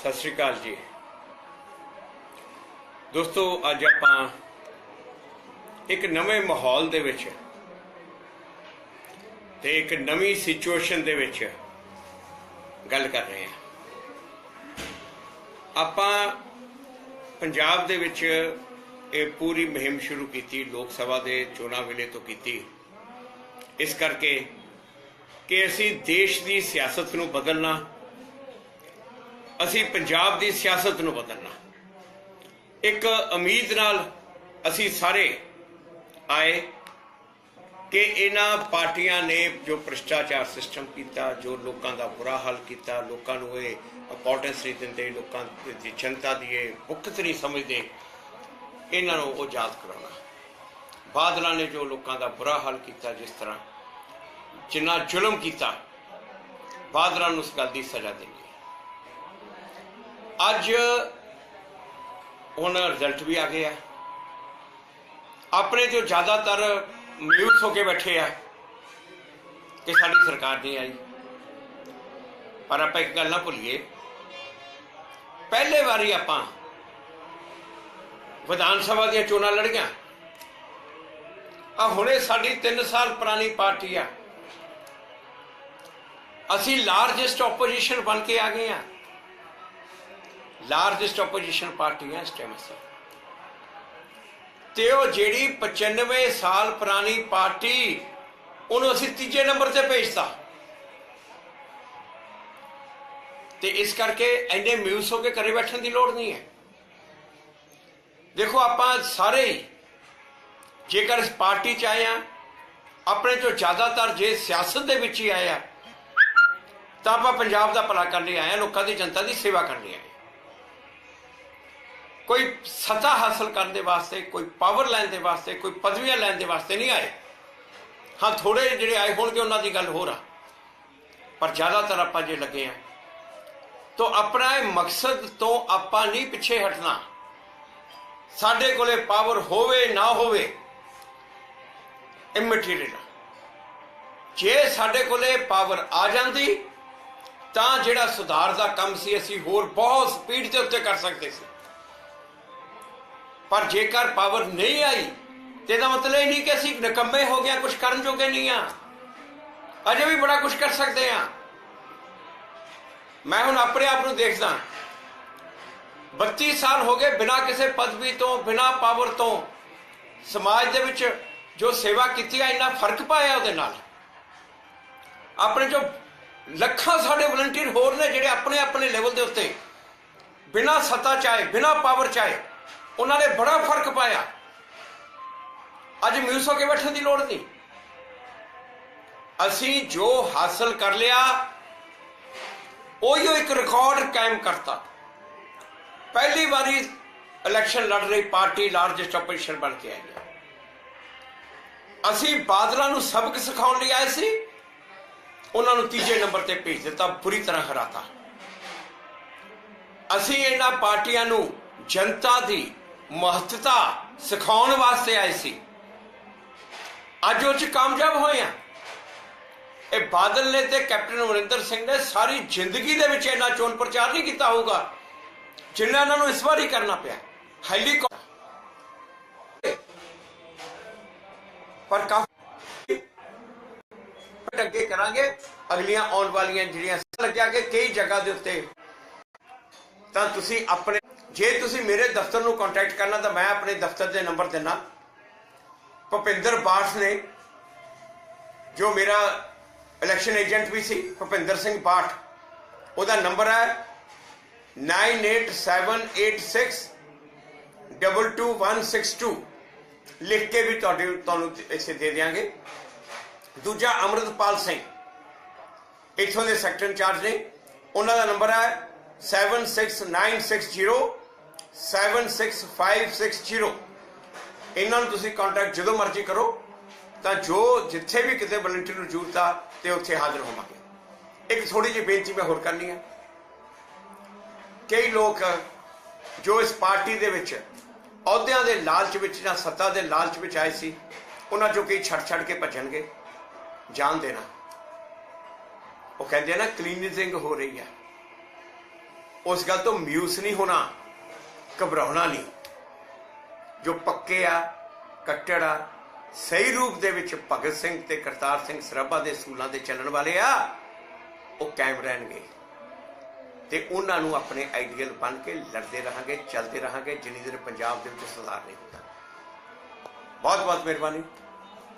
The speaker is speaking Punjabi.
ਸਤਿ ਸ਼੍ਰੀ ਅਕਾਲ ਜੀ। ਦੋਸਤੋ, ਅੱਜ ਆਪਾਂ ਇੱਕ ਨਵੇਂ ਮਾਹੌਲ ਦੇ ਵਿੱਚ ਤੇ ਇੱਕ ਨਵੀਂ ਸਿਚੁਏਸ਼ਨ ਦੇ ਵਿੱਚ ਗੱਲ ਕਰ ਰਹੇ ਹਾਂ। ਆਪਾਂ ਪੰਜਾਬ ਦੇ ਵਿੱਚ ਇਹ ਪੂਰੀ ਮੁਹਿੰਮ ਸ਼ੁਰੂ ਕੀਤੀ, ਲੋਕ ਸਭਾ ਦੇ ਚੋਣਾਂ ਵੇਲੇ ਤੋਂ ਕੀਤੀ। ਇਸ ਕਰਕੇ ਕਿ ਅਸੀਂ ਦੇਸ਼ ਦੀ ਸਿਆਸਤ ਨੂੰ ਬਦਲਣਾ ਅਸੀਂ ਪੰਜਾਬ ਦੀ ਸਿਆਸਤ ਨੂੰ ਬਦਲਣਾ। ਇੱਕ ਉਮੀਦ ਨਾਲ ਅਸੀਂ ਸਾਰੇ ਆਏ ਕਿ ਇਹਨਾਂ ਪਾਰਟੀਆਂ ਨੇ ਜੋ ਭ੍ਰਿਸ਼ਟਾਚਾਰ ਸਿਸਟਮ ਕੀਤਾ, ਜੋ ਲੋਕਾਂ ਦਾ ਬੁਰਾ ਹਾਲ ਕੀਤਾ, ਲੋਕਾਂ ਨੂੰ ਇਹ ਇੰਪੋਰਟੈਂਸ ਨਹੀਂ ਦਿੰਦੇ, ਲੋਕਾਂ ਦੀ ਜਨਤਾ ਦੀ ਇਹ ਮੁਕਤ ਨਹੀਂ ਸਮਝਦੇ, ਇਹਨਾਂ ਨੂੰ ਉਹ ਯਾਦ ਕਰਾਉਣਾ। ਬਾਦਲਾਂ ਨੇ ਜੋ ਲੋਕਾਂ ਦਾ ਬੁਰਾ ਹਾਲ ਕੀਤਾ ਜਿਸ ਤਰ੍ਹਾਂ ਜਿੰਨਾ ਜ਼ੁਲਮ ਕੀਤਾ, ਬਾਦਲਾਂ ਨੂੰ ਉਸ ਗੱਲ ਦੀ ਸਜ਼ਾ ਦੇਣੀ ਅੱਜ ਹੁਣ ਰਿਜ਼ਲਟ ਵੀ ਆ ਗਏ ਆ। ਆਪਣੇ ਜੋ ਜ਼ਿਆਦਾਤਰ ਮਿਊਟ ਹੋ ਕੇ ਬੈਠੇ ਆ ਕਿ ਸਾਡੀ ਸਰਕਾਰ ਨਹੀਂ ਆਈ। ਪਰ ਆਪਾਂ ਇੱਕ ਗੱਲ ਨਾ ਭੁੱਲੀਏ। ਪਹਿਲੇ ਵਾਰੀ ਆਪਾਂ ਵਿਧਾਨ ਸਭਾ ਦੀਆਂ ਚੋਣਾਂ ਲੜੀਆਂ। ਆ ਹੁਣੇ ਸਾਡੀ 3 ਸਾਲ ਪੁਰਾਣੀ ਪਾਰਟੀ ਆ। ਅਸੀਂ ਲਾਰਜੈਸਟ ਆਪੋਜੀਸ਼ਨ ਬਣ ਕੇ ਆ ਗਏ ਆ। ਲਾਰਜੈਸਟ ਆਪੋਜੀਸ਼ਨ ਪਾਰਟੀ ਹੈ ਇਸ ਟਾਈਮ ਤੇ ਉਹ ਜਿਹੜੀ 95 ਸਾਲ ਪੁਰਾਣੀ ਪਾਰਟੀ, ਉਹਨੂੰ ਅਸੀਂ ਤੀਜੇ ਨੰਬਰ ਤੇ ਭੇਜਤਾ। ਤੇ ਇਸ ਕਰਕੇ ਐਨੇ ਮਿਊਸ ਹੋ ਕੇ ਘਰੇ ਬੈਠਣ ਦੀ ਲੋੜ ਨਹੀਂ ਹੈ। ਦੇਖੋ, ਆਪਾਂ ਸਾਰੇ ਜੇਕਰ ਇਸ ਪਾਰਟੀ ਚ ਆਏ ਆ ਆਪਣੇ ਤੋਂ ਜ਼ਿਆਦਾਤਰ ਜੇ ਸਿਆਸਤ ਦੇ ਵਿੱਚ ਹੀ ਆਏ ਆ ਤਾਂ ਆਪਾਂ ਪੰਜਾਬ ਦਾ ਭਲਾ ਕਰਨ ਲਈ ਆਏ ਆ ਲੋਕਾਂ ਦੀ ਜਨਤਾ ਦੀ ਸੇਵਾ ਕਰਨ ਲਈ ਆਏ ਕੋਈ ਸਤਾ ਹਾਸਲ ਕਰਨ ਦੇ ਵਾਸਤੇ, ਕੋਈ ਪਾਵਰ ਲੈਣ ਦੇ ਵਾਸਤੇ, ਕੋਈ ਪਦਵੀਆਂ ਲੈਣ ਦੇ ਵਾਸਤੇ ਨਹੀਂ ਆਏ। ਹਾਂ, ਥੋੜੇ ਜਿਹੜੇ ਆਏ ਹੋਣਗੇ, ਉਹਨਾਂ ਦੀ ਗੱਲ ਹੋਰ ਆ। ਪਰ ਜ਼ਿਆਦਾਤਰ ਆਪਾਂ ਜੇ ਲੱਗੇ ਆ, ਤਾਂ ਆਪਣਾ ਇਹ ਮਕਸਦ ਤੋਂ ਆਪਾਂ ਨਹੀਂ ਪਿੱਛੇ ਹਟਣਾ। ਸਾਡੇ ਕੋਲੇ ਪਾਵਰ ਹੋਵੇ, ਨਾ ਹੋਵੇ, ਇਹ ਮਟੀਰੀਅਲ ਜੇ ਸਾਡੇ ਕੋਲੇ ਪਾਵਰ ਆ ਜਾਂਦੀ, ਤਾਂ ਜਿਹੜਾ ਸੁਧਾਰ ਦਾ ਕੰਮ ਸੀ, ਅਸੀਂ ਹੋਰ ਬਹੁਤ ਸਪੀਡ ਦੇ ਉੱਤੇ ਕਰ ਸਕਦੇ ਸੀ। ਪਰ ਜੇਕਰ ਪਾਵਰ ਨਹੀਂ ਆਈ, ਤੇ ਇਹਦਾ ਮਤਲਬ ਇਹ ਨਹੀਂ ਕਿ ਅਸੀਂ ਨਕੰਮੇ ਹੋ ਗਿਆ ਕੁਝ ਕਰਨ ਜੋਗੇ ਨਹੀਂ ਆ। ਅਜੇ ਵੀ ਬੜਾ ਕੁਝ ਕਰ ਸਕਦੇ ਆ। ਮੈਂ ਹੁਣ ਆਪਣੇ ਆਪ ਨੂੰ ਦੇਖਦਾ। 32 ਸਾਲ ਹੋ ਗਏ ਬਿਨਾਂ ਕਿਸੇ ਪਦਵੀ ਤੋਂ, ਬਿਨਾਂ ਪਾਵਰ ਤੋਂ, ਸਮਾਜ ਦੇ ਵਿੱਚ ਜੋ ਸੇਵਾ ਕੀਤੀ ਆ, ਇੰਨਾ ਫ਼ਰਕ ਪਾਇਆ ਉਹਦੇ ਨਾਲ। ਆਪਣੇ ਜੋ ਲੱਖਾਂ ਸਾਡੇ ਵਲੰਟੀਅਰ ਹੋਰ ਨੇ ਜਿਹੜੇ ਆਪਣੇ ਆਪਣੇ ਲੈਵਲ ਦੇ ਉੱਤੇ, ਬਿਨਾਂ ਸੱਤਾ ਚਾਹੇ, ਬਿਨਾਂ ਪਾਵਰ ਚਾਹੇ ਉਹਨਾਂ ਨੇ ਬੜਾ ਫ਼ਰਕ ਪਾਇਆ। ਅੱਜ ਮਿਊਸ ਹੋ ਕੇ ਬੈਠਣ ਦੀ ਲੋੜ ਨਹੀਂ। ਅਸੀਂ ਜੋ ਹਾਸਲ ਕਰ ਲਿਆ ਉਹੀ ਇੱਕ ਰਿਕਾਰਡ ਕਾਇਮ ਕਰਤਾ। ਪਹਿਲੀ ਵਾਰੀ ਇਲੈਕਸ਼ਨ ਲੜ ਰਹੀ ਪਾਰਟੀ ਲਾਰਜੈਸਟ ਆਪੋਜੀਸ਼ਨ ਬਣ ਕੇ ਆਈ ਹੈ। ਅਸੀਂ ਬਾਦਲਾਂ ਨੂੰ ਸਬਕ ਸਿਖਾਉਣ ਲਈ ਆਏ ਸੀ, ਉਹਨਾਂ ਨੂੰ ਤੀਜੇ ਨੰਬਰ ਤੇ ਭੇਜ ਦਿੱਤਾ, ਬੁਰੀ ਤਰ੍ਹਾਂ ਹਰਾਤਾ। ਅਸੀਂ ਇਹਨਾਂ ਪਾਰਟੀਆਂ ਨੂੰ ਜਨਤਾ ਦੀ ਮਹੱਤਤਾ ਸਿਖਾਉਣ ਵਾਸਤੇ ਆਏ ਸੀ। ਅੱਜ ਉਹ ਚ ਕਾਮਯਾਬ ਹੋਏ ਆ ਇਹ ਬਾਦਲ ਨੇ ਤੇ ਕੈਪਟਨ ਅਮਰਿੰਦਰ ਸਿੰਘ ਨੇ ਸਾਰੀ ਜ਼ਿੰਦਗੀ ਦੇ ਵਿੱਚ ਇੰਨਾ ਚੋਣ ਪ੍ਰਚਾਰ ਨਹੀਂ ਕੀਤਾ ਹੋਊਗਾ, ਜਿੰਨਾ ਇਹਨਾਂ ਨੂੰ ਇਸ ਵਾਰੀ ਕਰਨਾ ਪਿਆ। ਹਾਈਲੀ ਪਰ ਕਾਫੀ ਅੱਗੇ ਕਰਾਂਗੇ। ਅਗਲੀਆਂ ਆਉਣ ਵਾਲੀਆਂ ਜਿਹੜੀਆਂ ਲੱਗਿਆ ਕਿ ਕਈ ਜਗ੍ਹਾ ਦੇ ਉੱਤੇ। ਤਾਂ ਤੁਸੀਂ ਆਪਣੇ ਜੇ ਤੁਸੀਂ ਮੇਰੇ ਦਫ਼ਤਰ ਨੂੰ ਕੰਟੈਕਟ ਕਰਨਾ, ਤਾਂ ਮੈਂ ਆਪਣੇ ਦਫ਼ਤਰ ਦੇ ਨੰਬਰ ਦਿੰਨਾ ਭੁਪਿੰਦਰ ਬਾਠ ਨੇ, ਜੋ ਮੇਰਾ ਇਲੈਕਸ਼ਨ ਏਜੰਟ ਵੀ ਸੀ, ਭੁਪਿੰਦਰ ਸਿੰਘ ਬਾਠ, ਉਹਦਾ ਨੰਬਰ ਹੈ 9878622162 ਲਿਖ ਕੇ ਵੀ ਤੁਹਾਡੇ, ਤੁਹਾਨੂੰ ਇਸੇ ਦੇ ਦੇਵਾਂਗੇ ਦੂਜਾ ਅਮਰਤਪਾਲ ਸਿੰਘ, ਇੱਥੋਂ ਦੇ ਸੈਕਟਰ ਇੰਚਾਰਜ ਨੇ। ਉਹਨਾਂ ਦਾ ਨੰਬਰ ਹੈ 76960 76560 ਇਹਨਾਂ ਨੂੰ ਤੁਸੀਂ ਕੰਟੈਕਟ ਜਦੋਂ ਮਰਜ਼ੀ ਕਰੋ ਤਾਂ ਜੋ ਜਿੱਥੇ ਵੀ ਕਿਤੇ ਵਲੰਟੀਅਰ ਨੂੰ ਜ਼ਰੂਰਤ ਆ ਤੇ ਉੱਥੇ ਹਾਜ਼ਰ ਹੋਵਾਂਗੇ ਇੱਕ ਥੋੜੀ ਜਿਹੀ ਬੇਨਤੀ ਮੈਂ ਹੋਰ ਕਰਨੀ ਹੈ ਕਈ ਲੋਕ ਜੋ ਇਸ ਪਾਰਟੀ ਦੇ ਵਿੱਚ ਅਹੁਦਿਆਂ ਦੇ ਲਾਲਚ ਵਿੱਚ ਜਾਂ ਸੱਤਾ ਦੇ ਲਾਲਚ ਵਿੱਚ ਆਏ ਸੀ ਉਹਨਾਂ ਚੋਂ ਕਈ ਛੱਡ ਛੱਡ ਕੇ ਭੱਜਣਗੇ ਜਾਣ ਦੇਣਾ ਉਹ ਕਹਿੰਦੇ ਆ ਨਾ ਕਲੀਨਿੰਗ ਹੋ ਰਹੀ ਹੈ ਉਸ ਗੱਲ ਤੋਂ ਮਿਊਸ ਨਹੀਂ ਹੋਣਾ ਘਬਰਾਉਣਾ ਨਹੀਂ। ਜੋ ਪੱਕੇ ਆ, ਕੱਟੜ ਆ, ਸਹੀ ਰੂਪ ਦੇ ਵਿੱਚ ਭਗਤ ਸਿੰਘ ਤੇ ਕਰਤਾਰ ਸਿੰਘ ਸਰਾਭਾ ਦੇ ਸੂਲਾਂ ਦੇ ਚੱਲਣ ਵਾਲੇ ਆ, ਉਹ ਕਾਇਮ ਰਹਿਣਗੇ। ਤੇ ਉਹਨਾਂ ਨੂੰ ਆਪਣੇ ਆਈਡੀਅਲ ਬਣ ਕੇ ਲੜਦੇ ਰਹਾਂਗੇ, ਚੱਲਦੇ ਰਹਾਂਗੇ, ਜਿੰਨੀ ਦੇਰ ਪੰਜਾਬ ਦੇ ਵਿੱਚ ਸੁਧਾਰ ਨਹੀਂ ਹੁੰਦਾ। ਬਹੁਤ ਬਹੁਤ ਮਿਹਰਬਾਨੀ।